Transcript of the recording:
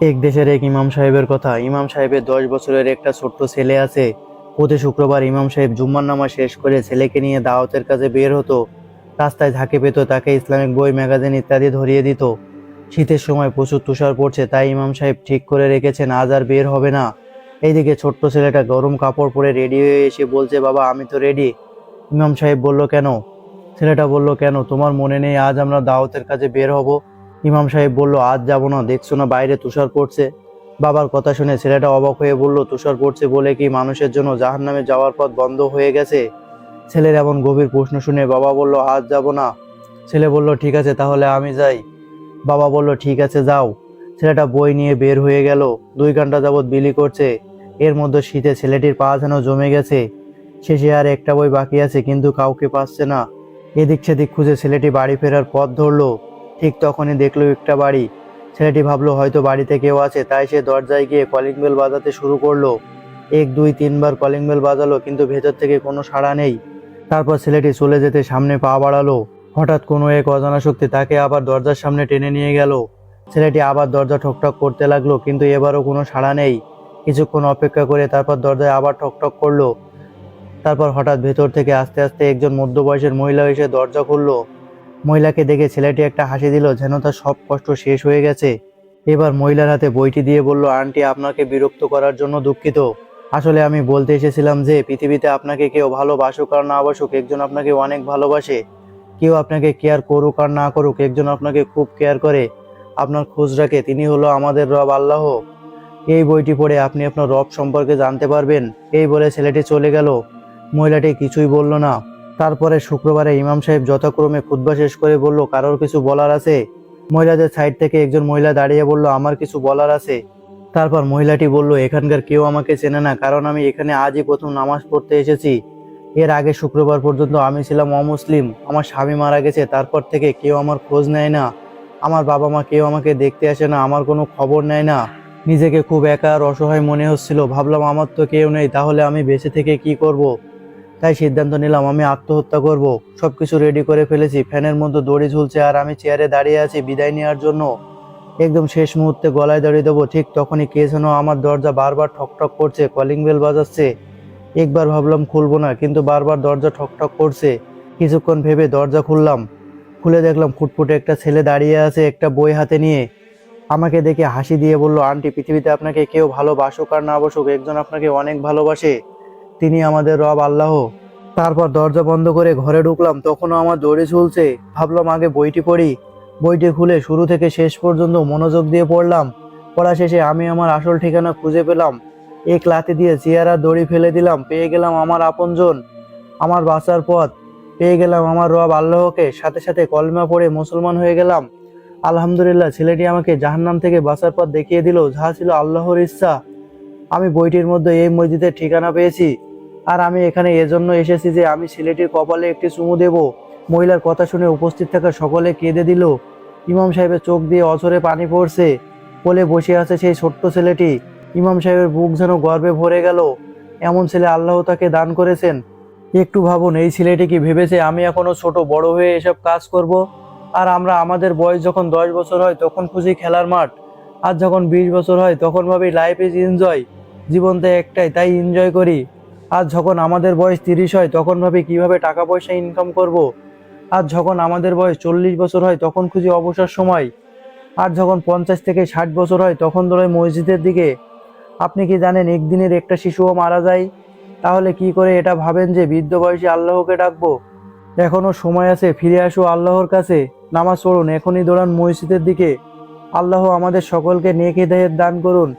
এক দেশের এক ইমাম সাহেবের কথা। ইমাম সাহেবের দশ বছরের একটা ছোট্ট ছেলে আছে। প্রতি শুক্রবার ইমাম সাহেব জুম্মার নামা শেষ করে ছেলেকে নিয়ে দাওয়াতের কাজে বের হতো। রাস্তায় ঝাঁকে পেত, তাকে ইসলামিক বই, ম্যাগাজিন ইত্যাদি ধরিয়ে দিত। শীতের সময় প্রচুর তুষার পড়ছে, তাই ইমাম সাহেব ঠিক করে রেখেছেন, আজ আর বের হবে না। এইদিকে ছোট্ট ছেলেটা গরম কাপড় পরে রেডি হয়ে এসে বলছে, বাবা, আমি তো রেডি। ইমাম সাহেব বলল, কেন? ছেলেটা বলল, কেন? তোমার মনে নেই, আজ আমরা দাওয়াতের কাজে বের হব। ইমাম সাহেব বলল, আজ যাব না, দেখছ না বাইরে তুষার পড়ছে? বাবার কথা শুনে ছেলেটা অবাক হয়ে বলল, তুষার পড়ছে বলে কি মানুষের জন্য জাহান্নামে যাওয়ার পথ বন্ধ হয়ে গেছে? ছেলের এমন গভীর প্রশ্ন শুনে বাবা বলল, আজ যাব না। ছেলে বলল, ঠিক আছে, তাহলে আমি যাই। বাবা বলল, ঠিক আছে, যাও। ছেলেটা বই নিয়ে বের হয়ে গেল, দুই ঘণ্টা যাবৎ বিলি করছে। এর মধ্যে শীতে ছেলেটির পা যেন জমে গেছে। শেষে আর একটা বই বাকি আছে, কিন্তু কাউকে পাচ্ছে না। এদিক সেদিক খুঁজে ছেলেটি বাড়ি ফেরার পথ ধরলো। ঠিক তখনই দেখল একটা বাড়ি। ছেলেটি ভাবলো, হয়তো বাড়িতে কেউ আছে। তাই সে দরজায় গিয়ে কলিং বেল বাজাতে শুরু করল। এক, দুই, তিনবার কলিং বেল বাজালো, কিন্তু ভেতর থেকে কোনো সাড়া নেই। তারপর ছেলেটি চলে যেতে সামনে পা বাড়ালো। হঠাৎ কোনো এক অজানা শক্তি তাকে আবার দরজার সামনে টেনে নিয়ে গেল। ছেলেটি আবার দরজা ঠকঠক করতে লাগল, কিন্তু এবারও কোনো সাড়া নেই। কিছুক্ষণ অপেক্ষা করে তারপর দরজায় আবার ঠকঠক করল। তারপর হঠাৎ ভেতর থেকে আস্তে আস্তে একজন মধ্যবয়সের মহিলা এসে দরজা খুললো। মহিলাকে দেখে ছেলেটি একটা হাসি দিল, যেন তার সব কষ্ট শেষ হয়ে গেছে। এবার মহিলার হাতে বইটি দিয়ে বলল, আন্টি, আপনাকে বিরক্ত করার জন্য দুঃখিত। আসলে আমি বলতে এসেছিলাম যে, পৃথিবীতে আপনাকে কেউ ভালোবাসুক আর না বাসুক, একজন আপনাকে অনেক ভালোবাসে। কেউ আপনাকে কেয়ার করুক আর না করুক, একজন আপনাকে খুব কেয়ার করে। আপনার খোঁজ রাখে, তিনি হলো আমাদের রব আল্লাহ। এই বইটি পড়ে আপনি আপনার রব সম্পর্কে জানতে পারবেন। এই বলে ছেলেটি চলে গেল। মহিলাটি কিছুই বলল না। তারপরে শুক্রবারে ইমাম সাহেব যথাক্রমে খুতবা শেষ করে বলল, কারোর কিছু বলার আছে? মহিলাদের সাইড থেকে একজন মহিলা দাঁড়িয়ে বলল, আমার কিছু বলার আছে। তারপর মহিলাটি বলল, এখানকার কেউ আমাকে চেনে না, কারণ আমি এখানে আজই প্রথম নামাজ পড়তে এসেছি। এর আগে শুক্রবার পর্যন্ত আমি ছিলাম অমুসলিম, আমার স্বামী মারা গেছে, তারপর থেকে কেউ আমার খোঁজ নেয় না। আমার বাবা মা কেউ আমাকে দেখতে আসে না, আমার কোনো খবর নেয় না। নিজেকে খুব একা আর অসহায় মনে হচ্ছিল, ভাবলাম আমার তো কেউ নেই, তাহলে আমি বেঁচে থেকে কি করব। তাই সিদ্ধান্ত নিলাম, আমি আত্মহত্যা করব। সবকিছু রেডি করে ফেলেছি, ফ্যানের মধ্যে দড়ি ঝুলছে আর আমি চেয়ারে দাঁড়িয়ে আছি বিদায় নেওয়ার জন্য। একদম শেষ মুহূর্তে গলায় দাঁড়িয়ে দেবো, ঠিক তখনই কে যেন আমার দরজা বারবার ঠকঠক করছে কলিং বেল বাজাচ্ছে। একবার ভাবলাম খুলবো না, কিন্তু বারবার দরজা ঠকঠক করছে। কিছুক্ষণ ভেবে দরজা খুললাম, খুলে দেখলাম ফুটফুটে একটা ছেলে দাঁড়িয়ে আছে একটা বই হাতে নিয়ে। আমাকে দেখে হাসি দিয়ে বলল, আন্টি, পৃথিবীতে আপনাকে কেউ ভালোবাসুক আর না বাসুক, একজন আপনাকে অনেক ভালোবাসে। তিনি আমাদের রব আল্লাহ। তারপর দরজা বন্ধ করে ঘরে ঢুকলাম, তখনও আমার দড়ি ঝুলছে ভাবলাম আগে বইটি পড়ি। বইটি খুলে শুরু থেকে শেষ পর্যন্ত মনোযোগ দিয়ে পড়লাম। পড়া শেষে আমি আমার আসল ঠিকানা খুঁজে পেলাম। এক লাথি দিয়ে চেয়ার দড়ি ফেলে দিলাম, পেয়ে গেলাম আমার আপনজন। আমার বাঁচার পথ। পেয়ে গেলাম আমার রব আল্লাহকে। সাথে সাথে কলমা পড়ে মুসলমান হয়ে গেলাম। আলহামদুলিল্লাহ, ছেলেটি আমাকে জাহান্নাম থেকে বাঁচার পথ দেখিয়ে দিল, যা ছিল আল্লাহর ইচ্ছা। আমি বইটির মধ্যে এই মসজিদের ঠিকানা পেয়েছি। আর আমি এখানে এজন্য এসেছি যে আমি ছেলেটির কপালে একটি চুমু দেব। মহিলার কথা শুনে উপস্থিত থাকা সকলে কেঁদে দিল। ইমাম সাহেবের চোখ দিয়ে অচরে পানি পড়ছে। কোলে বসে আছে সেই ছোট্ট ছেলেটি। ইমাম সাহেবের বুক যেন গর্বে ভরে গেল। এমন ছেলে আল্লাহ তাকে দান করেছেন। একটু ভাবুন, এই ছেলেটি কি ভেবেছে আমি এখনও ছোট, বড় হয়ে এসব কাজ করব? আর আমরা আমাদের বয়স যখন দশ বছর হয়, তখন খুঁজি খেলার মাঠ। আর যখন বিশ বছর হয়, তখন ভাবি লাইফ ইজ এনজয় জীবন তো একটাই, তাই এনজয় করি। আর যখন আমাদের বয়স তিরিশ হয়, তখন ভাবি কীভাবে টাকা পয়সা ইনকাম করব। আর যখন আমাদের বয়স চল্লিশ বছর হয়, তখন খুঁজি অবসর সময়। আর যখন পঞ্চাশ থেকে ষাট বছর হয়, তখন দৌড়াই মসজিদের দিকে। আপনি কি জানেন, একদিনের একটা শিশুও মারা যায়? তাহলে কি করে এটা ভাবেন যে বৃদ্ধ বয়সে আল্লাহকে ডাকবো? এখনও সময় আছে, ফিরে আসো আল্লাহর কাছে। নামাজ পড়ুন, এখনই দৌড়ান মসজিদের দিকে। আল্লাহ আমাদের সকলকে নেক হেদায়েত দান করুন।